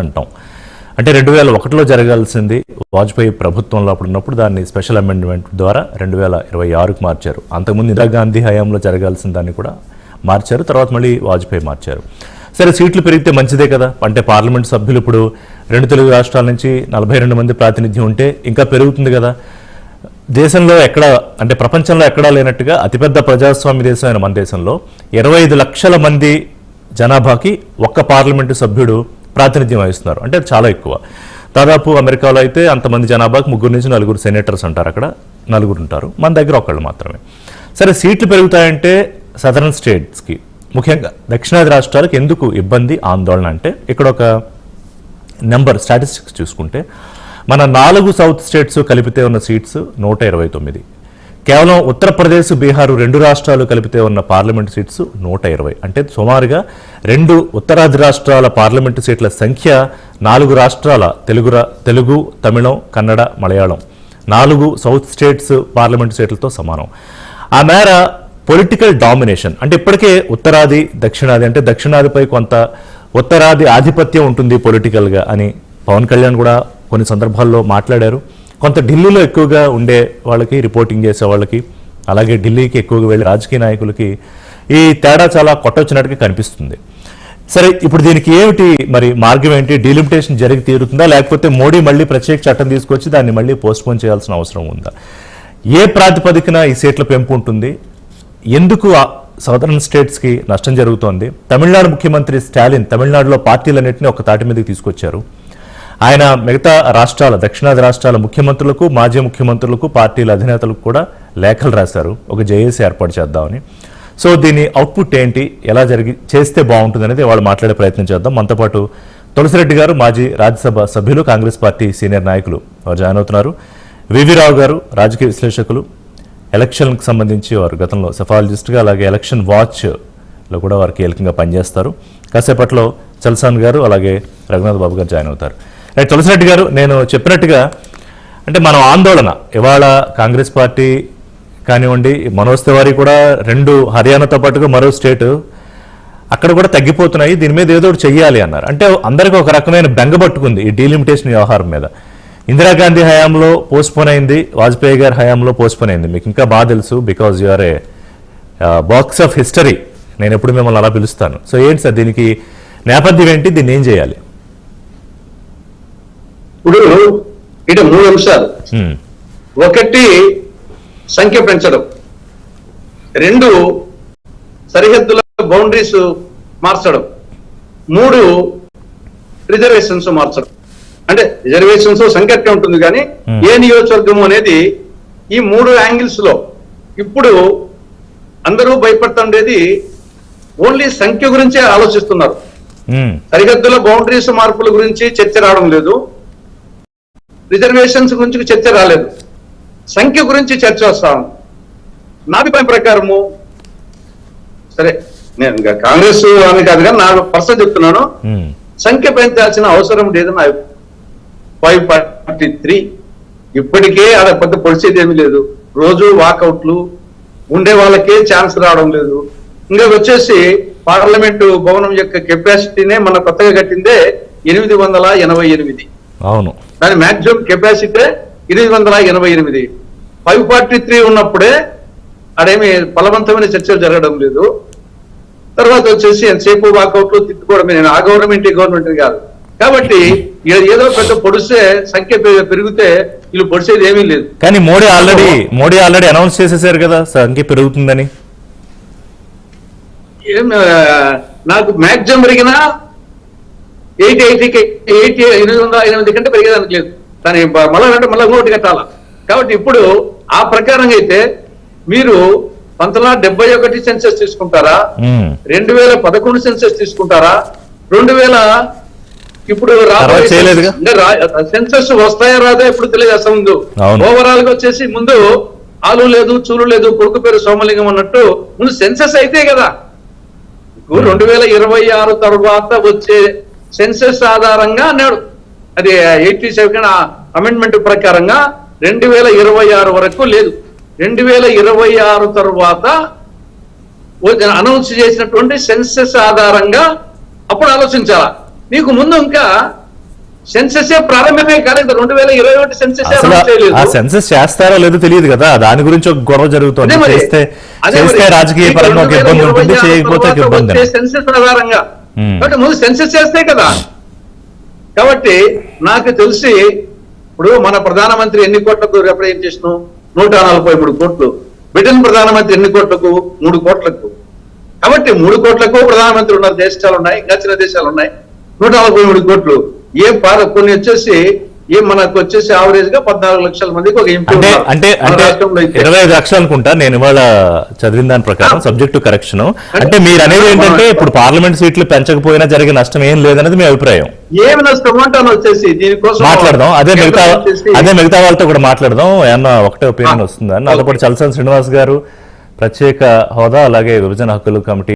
అంటాం. అంటే రెండు వేల ఒకటిలో జరగాల్సింది వాజ్పేయి ప్రభుత్వంలో అప్పుడు ఉన్నప్పుడు దాన్ని స్పెషల్ అమెండ్మెంట్ ద్వారా రెండు వేల ఇరవై ఆరుకు మార్చారు. అంతకుముందు ఇందిరాగాంధీ హయాంలో జరగాల్సిన దాన్ని కూడా మార్చారు తర్వాత మళ్ళీ వాజ్పేయి మార్చారు. సరే సీట్లు పెరిగితే మంచిదే కదా. అంటే పార్లమెంట్ సభ్యులు ఇప్పుడు రెండు తెలుగు రాష్ట్రాల నుంచి నలభై రెండు మంది ప్రాతినిధ్యం ఉంటే ఇంకా పెరుగుతుంది కదా. దేశంలో ఎక్కడ అంటే ప్రపంచంలో ఎక్కడా లేనట్టుగా అతిపెద్ద ప్రజాస్వామ్య దేశమైన మన దేశంలో ఇరవై ఐదు లక్షల మంది జనాభాకి ఒక్క పార్లమెంటు సభ్యుడు ప్రాతినిధ్యం వహిస్తున్నారు. అంటే చాలా ఎక్కువ. దాదాపు అమెరికాలో అయితే అంతమంది జనాభాకు ముగ్గురు నుంచి నలుగురు సెనేటర్స్ అంటారు అక్కడ. నలుగురు ఉంటారు. మన దగ్గర ఒకళ్ళు మాత్రమే. సరే సీట్లు పెరుగుతాయంటే సదరన్ స్టేట్స్కి. ముఖ్యంగా దక్షిణాది రాష్ట్రాలకు ఎందుకు ఇబ్బంది ఆందోళన అంటే ఇక్కడ ఒక నెంబర్ స్టాటిస్టిక్స్ చూసుకుంటే మన నాలుగు సౌత్ స్టేట్స్ కలిపితే ఉన్న సీట్స్ నూట ఇరవై తొమ్మిది. కేవలం ఉత్తరప్రదేశ్ బీహార్ రెండు రాష్ట్రాలు కలిపితే ఉన్న పార్లమెంట్ సీట్స్ నూట ఇరవై. అంటే సుమారుగా రెండు ఉత్తరాది రాష్ట్రాల పార్లమెంటు సీట్ల సంఖ్య నాలుగు రాష్ట్రాల తెలుగు తెలుగు తమిళం కన్నడ మలయాళం. నాలుగు సౌత్ స్టేట్స్ పార్లమెంటు సీట్లతో సమానం. ఆ మేర పొలిటికల్ డామినేషన్ అంటే ఇప్పటికే ఉత్తరాది దక్షిణాది అంటే దక్షిణాదిపై కొంత ఉత్తరాది ఆధిపత్యం ఉంటుంది పొలిటికల్గా అని పవన్ కళ్యాణ్ కూడా కొన్ని సందర్భాల్లో మాట్లాడారు. కొంత ఢిల్లీలో ఎక్కువగా ఉండే వాళ్ళకి రిపోర్టింగ్ చేసే వాళ్ళకి అలాగే ఢిల్లీకి ఎక్కువగా వెళ్ళే రాజకీయ నాయకులకి ఈ తేడా చాలా కొట్టొచ్చినట్టుగా కనిపిస్తుంది. సరే ఇప్పుడు దీనికి ఏమిటి మరి మార్గం ఏంటి? డీలిమిటేషన్ జరిగి తీరుతుందా? లేకపోతే మోడీ మళ్ళీ ప్రత్యేక చట్టం తీసుకొచ్చి దాన్ని మళ్ళీ పోస్ట్పోన్ చేయాల్సిన అవసరం ఉందా? ఏ ప్రాతిపదికన ఈ సీట్ల పెంపు ఉంటుంది? ఎందుకు సదరన్ స్టేట్స్కి నష్టం జరుగుతోంది? తమిళనాడు ముఖ్యమంత్రి స్టాలిన్ తమిళనాడులో పార్టీలన్నింటినీ ఒక తాటి మీదకి తీసుకొచ్చారు. ఆయన మిగతా రాష్ట్రాల దక్షిణాది రాష్ట్రాల ముఖ్యమంత్రులకు మాజీ ముఖ్యమంత్రులకు పార్టీల అధినేతలకు కూడా లేఖలు రాశారు. ఒక జేఏసీ ఏర్పాటు చేద్దామని. సో దీని అవుట్పుట్ ఏంటి? ఎలా జరిగి చేస్తే బాగుంటుంది అనేది వాళ్ళు మాట్లాడే ప్రయత్నం చేద్దాం. మనతో పాటు తులసిరెడ్డి గారు మాజీ రాజ్యసభ సభ్యులు కాంగ్రెస్ పార్టీ సీనియర్ నాయకులు వారు జాయిన్ అవుతున్నారు. వివిరావు గారు రాజకీయ విశ్లేషకులు ఎలక్షన్కి సంబంధించి వారు గతంలో సెఫాలజిస్ట్గా అలాగే ఎలక్షన్ వాచ్లో కూడా వారు కీలకంగా పనిచేస్తారు. కాసేపట్లో చల్సాన్ గారు అలాగే రఘునాథ్ బాబు గారు జాయిన్ అవుతారు. రైట్ తులసిరెడ్డి గారు నేను చెప్పినట్టుగా అంటే మనం ఆందోళన ఇవాళ కాంగ్రెస్ పార్టీ కానివ్వండి మనోజ్ తివారీ కూడా రెండు హర్యానాతో పాటుగా మరో స్టేటు అక్కడ కూడా తగ్గిపోతున్నాయి దీని మీద ఏదో ఒకటి చెయ్యాలి అన్నారు. అంటే అందరికీ ఒక రకమైన బెంగ పట్టుకుంది ఈ డీలిమిటేషన్ వ్యవహారం మీద. ఇందిరాగాంధీ హయాంలో పోస్ట్పోన్ అయింది వాజ్పేయి గారి హయాంలో పోస్ట్పోన్ అయింది. మీకు ఇంకా బాగా తెలుసు because you are a box of history నేను ఎప్పుడు మిమ్మల్ని అలా పిలుస్తాను. సో ఏంటి సార్ దీనికి నేపథ్యం ఏంటి? దీన్ని ఏం చేయాలి? ఇప్పుడు ఇటు మూడు అంశాలు. ఒకటి సంఖ్య పెంచడం. రెండు సరిహద్దుల బౌండరీస్ మార్చడం. మూడు రిజర్వేషన్స్ మార్చడం. అంటే రిజర్వేషన్స్ సంఖ్య ఉంటుంది కానీ. ఏ నియోజకవర్గం అనేది ఈ మూడు యాంగిల్స్లో ఇప్పుడు అందరూ భయపడుతుండేది ఓన్లీ సంఖ్య గురించే ఆలోచిస్తున్నారు. సరిహద్దుల బౌండరీస్ మార్పుల గురించి చర్చ రావడం లేదు. రిజర్వేషన్స్ గురించి చర్చ రాలేదు. సంఖ్య గురించి చర్చ వస్తా ఉంది. నా అభిప్రాయం ప్రకారము సరే నేను ఇంకా కాంగ్రెస్ అని కాదు కానీ నా పర్సన్ చెప్తున్నాను. సంఖ్య పెంచాల్సిన అవసరం లేదు నా ఫైవ్ ఫార్టీ త్రీ ఇప్పటికే అక్కడ పెద్ద పొడిచేది ఏమీ లేదు. రోజు వాకౌట్లు ఉండే వాళ్ళకే ఛాన్స్ రావడం లేదు. ఇంకా వచ్చేసి పార్లమెంటు భవనం యొక్క కెపాసిటీనే మన కొత్తగా కట్టిందే ఎనిమిది వందల ఎనభై ఎనిమిది. అవును. దాని మాక్సిమం కెపాసిటీ ఎనిమిది వందల ఎనభై ఎనిమిది. ఫైవ్ ఫార్టీ త్రీ ఉన్నప్పుడే అదేమి బలవంతమైన చర్చలు జరగడం లేదు. తర్వాత వచ్చేసి ఎంతసేపు వాకౌట్లు తిట్టుకోవడమే. నేను ఆ గవర్నమెంట్ ఈ గవర్నమెంట్ కాదు. కాబట్టి ఏదో పెద్ద పొడిస్తే సంఖ్య పెరిగితే వీళ్ళు పొడిచేది ఏమీ లేదు. కానీ Modi already Modi already announce చేసేసారు కదా సంఖ్య పెరుగుతుందని. నాకు మ్యాక్సిమం పెరిగినా ఎయిటీ ఎయిటీకి ఎయిటీ ఎనిమిది వందల ఎనిమిది కంటే పెరిగేదానికి లేదు. దాని మళ్ళా అంటే మళ్ళీ ఇంకోటి కట్టాల కాబట్టి ఇప్పుడు ఆ ప్రకారంగా అయితే మీరు పంతొమ్మిది వందల డెబ్బై ఒకటి సెన్సెస్ తీసుకుంటారా? రెండు వేల పదకొండు సెన్సెస్ తీసుకుంటారా? రెండు వేల ఇప్పుడు? సెన్సెస్ వస్తాయా రాదా ఇప్పుడు తెలియదు అసలు ముందు. ఓవరాల్గా వచ్చేసి ముందు ఆలు లేదు చూలు లేదు కొడుకు పేరు సోమలింగం అన్నట్టు ముందు సెన్సెస్ అయితే కదా. రెండు వేల ఇరవై ఆరు తర్వాత వచ్చే సెన్సెస్ ఆధారంగా అన్నాడు. అది ఎయిటీ సెవెన్ అమెండ్మెంట్ ప్రకారంగా రెండు వేల ఇరవై ఆరు వరకు లేదు. రెండు వేల ఇరవై ఆరు తర్వాత అనౌన్స్ చేసినటువంటి సెన్సెస్ ఆధారంగా అప్పుడు ఆలోచించాలా? నీకు ముందు ఇంకా సెన్సెస్ ప్రారంభమే కాలేదు. రెండు వేల ఇరవై ఒకటి సెన్సెస్ సెన్సస్ చేస్తారో లేదో తెలియదు కదా. దాని గురించి ఒక గొడవ జరుగుతుంది. చేస్తే రాజకీయ పరంగా ఇబ్బంది 2026 ఉంటుంది చేయకపోతే ఇబ్బంది సెన్సెస్ ఆధారంగా. Hmm. కాబట్టి ముందు సెన్సెస్ చేస్తే కదా. కాబట్టి నాకు తెలిసి ఇప్పుడు మన ప్రధానమంత్రి ఎన్ని కోట్లకు రిప్రజెంటేషన్ నూట నలభై మూడు కోట్లు. బ్రిటన్ ప్రధానమంత్రి ఎన్ని కోట్లకు? మూడు కోట్లకు. కాబట్టి మూడు కోట్లకు ప్రధానమంత్రి ఉన్న దేశాలు ఉన్నాయి ఇంకా చిన్న దేశాలు ఉన్నాయి. నూట నలభై మూడు కోట్లు. ఏం పార కొన్ని వచ్చేసి ఏం మనకు వచ్చేసి ఆవరేజ్గా పద్నాలుగు లక్షల మందికి ఒక ఎంపీ అంటే. ఇరవై ఐదు లక్షలు అనుకుంటా నేను ఇవాళ చదివిన దాని ప్రకారం సబ్జెక్టు కరెక్షన్ అంటే మీరు అనేది ఏంటంటే ఇప్పుడు పార్లమెంట్ సీట్లు పెంచకపోయినా జరిగే నష్టం ఏం లేదనేది మీ అభిప్రాయం. ఏమి నష్టం అంటాను వచ్చేసి దీనికోసం మాట్లాడదాం. అదే మిగతా అదే మిగతా వాళ్ళతో కూడా మాట్లాడదాం. ఏమన్నా ఒకటే ఒపీనియన్ వస్తుందా? నాతో పాటు చలసాని శ్రీనివాస్ గారు ప్రత్యేక హోదా అలాగే విభజన హక్కులు కమిటీ